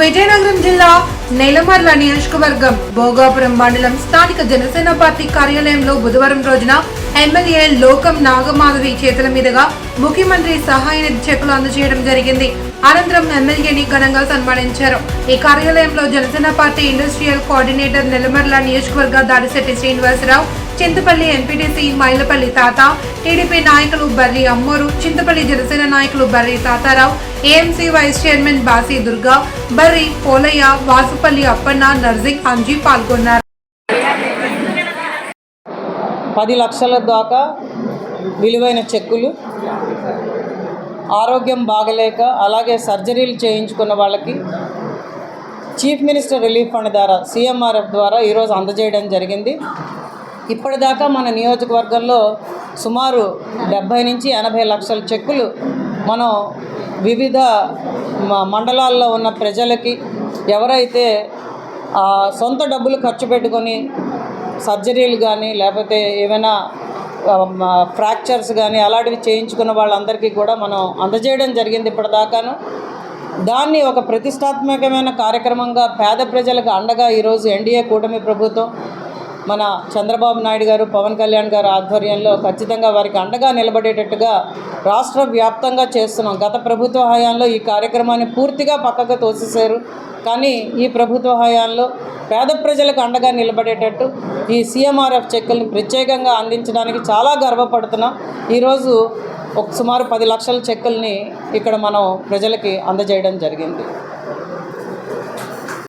విజయనగరం జిల్లా నెలమర్ల నియోజకవర్గం భోగాపురం మండలం స్థానిక జనసేన పార్టీ కార్యాలయంలో బుధవారం రోజున ఎమ్మెల్యే లోకం నాగమాధవి చేతుల మీదుగా ముఖ్యమంత్రి సహాయ నిధి చెక్కులు అందజేయడం జరిగింది. అనంతరం ఎమ్మెల్యేని ఘనంగా సన్మానించారు. ఈ కార్యాలయంలో Janasena party industrial coordinator Nelamarla నియోజకవర్గ దాడిశెట్టి శ్రీనివాసరావు చింతపల్లి ఎంపీటీసీ మైలపల్లి తాత టీడీపీ నాయకులు బర్రి అమ్మోరు చింతపల్లి జనసేన నాయకులు Barri Tatarao AMC vice chairman Basi Durga Barri Polayya Vasupalli Appanna Narsing Anji పాల్గొన్నారు. పది లక్షల దాకా విలువైన చెక్కులు ఆరోగ్యం బాగలేక అలాగే సర్జరీలు చేయించుకున్న వాళ్ళకి చీఫ్ మినిస్టర్ రిలీఫ్ ఫండ్ ద్వారా సీఎంఆర్ఎఫ్ ద్వారా ఈరోజు అందజేయడం జరిగింది. ఇప్పటిదాకా మన నియోజకవర్గంలో సుమారు డెబ్భై నుంచి ఎనభై లక్షల చెక్కులు మనం వివిధ మండలాల్లో ఉన్న ప్రజలకి ఎవరైతే సొంత డబ్బులు ఖర్చు పెట్టుకొని సర్జరీలు కానీ లేకపోతే ఏమైనా ఫ్రాక్చర్స్ కానీ అలాంటివి చేయించుకున్న వాళ్ళందరికీ కూడా మనం అందజేయడం జరిగింది ఇప్పటిదాకాను. దాన్ని ఒక ప్రతిష్టాత్మకమైన కార్యక్రమంగా పేద ప్రజలకు అండగా ఈరోజు ఎన్డీఏ కూటమి ప్రభుత్వం మన చంద్రబాబు నాయుడు గారు పవన్ కళ్యాణ్ గారు ఆధ్వర్యంలో ఖచ్చితంగా వారికి అండగా నిలబడేటట్టుగా రాష్ట్ర వ్యాప్తంగా చేస్తున్నాం. గత ప్రభుత్వ హయాంలో ఈ కార్యక్రమాన్ని పూర్తిగా పక్కకు తోసేశారు. కానీ ఈ ప్రభుత్వ హయాంలో పేద ప్రజలకు అండగా నిలబడేటట్టు ఈ సీఎంఆర్ఎఫ్ చెక్కులను ప్రత్యేకంగా అందించడానికి చాలా గర్వపడుతున్నాం. ఈరోజు ఒక సుమారు పది లక్షల చెక్కుల్ని ఇక్కడ మనం ప్రజలకి అందజేయడం జరిగింది.